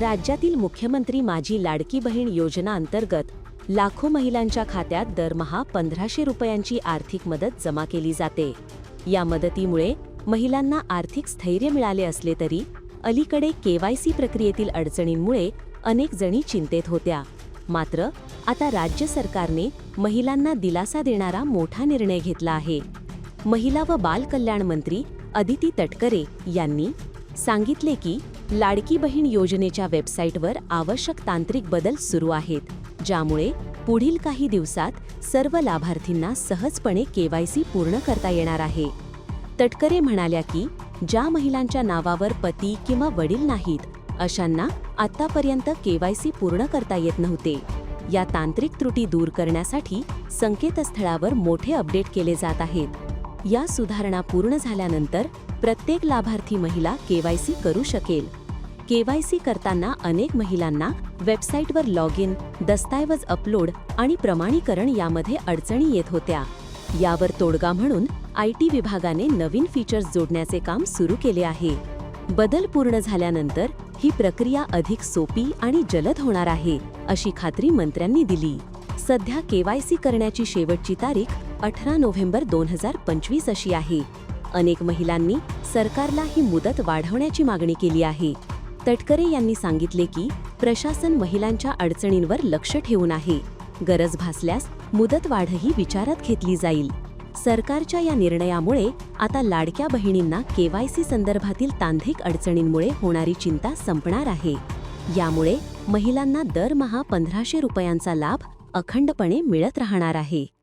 राज्यातील मुख्यमंत्री माझी लाडकी बहीण योजना अंतर्गत लाखो महिलांच्या खात्यात दरमहा पंधराशे रुपयांची आर्थिक मदत जमा केली जाते. या मदतीमुळे महिलांना आर्थिक स्थैर्य मिळाले असले तरी अलीकडे केवायसी प्रक्रियेतील अडचणींमुळे अनेक जणी चिंतेत होत्या. मात्र आता राज्य सरकारने महिलांना दिलासा देणारा मोठा निर्णय घेतला आहे. महिला व बाल कल्याण मंत्री अदिती तटकरे यांनी सांगितले की लाडकी बहीण योजनेच्या वेबसाईटवर आवश्यक तांत्रिक बदल सुरू आहेत ज्यामुळे पुढील काही दिवसात सर्व लाभार्थींना सहजपणे केवायसी पूर्ण करता येणार आहे. तटकरे म्हणाल्या की ज्या महिलांच्या नावावर पती किंवा वडील नाहीत अशांना आतापर्यंत केवायसी पूर्ण करता येत नव्हते. या तांत्रिक त्रुटी दूर करण्यासाठी संकेतस्थळावर मोठे अपडेट केले जात आहेत. या सुधारणा पूर्ण झाल्यानंतर प्रत्येक लाभार्थी महिला केवायसी करू शकेल. केवायसी करताना अनेक महिलांना वेबसाईटवर लॉग इन दस्तऐवज अपलोड आणि प्रमाणीकरण यामध्ये अडचणी येत होत्या. यावर तोडगा म्हणून आय टी विभागाने नवीन फीचर्स जोडण्याचे काम सुरू केले आहे. बदल पूर्ण झाल्यानंतर ही प्रक्रिया अधिक सोपी आणि जलद होणार आहे अशी खात्री मंत्र्यांनी दिली. सध्या केवायसी करण्याची शेवटची तारीख अठरा नोव्हेंबर दोन हजार पंचवीस अशी आहे. अनेक महिलांनी सरकारला ही मुदत वाढवण्याची मागणी केली आहे. तटकरे यांनी सांगितले की प्रशासन महिलांच्या अडचणींवर लक्ष ठेवून आहे. गरज भासल्यास मुदतवाढही विचारात घेतली जाईल. सरकारच्या या निर्णयामुळे आता लाडक्या बहिणींना केवायसी संदर्भातील तांत्रिक अडचणींमुळे होणारी चिंता संपणार आहे. यामुळे महिलांना दरमहा पंधराशे रुपयांचा लाभ अखंडपणे मिळत राहणार आहे.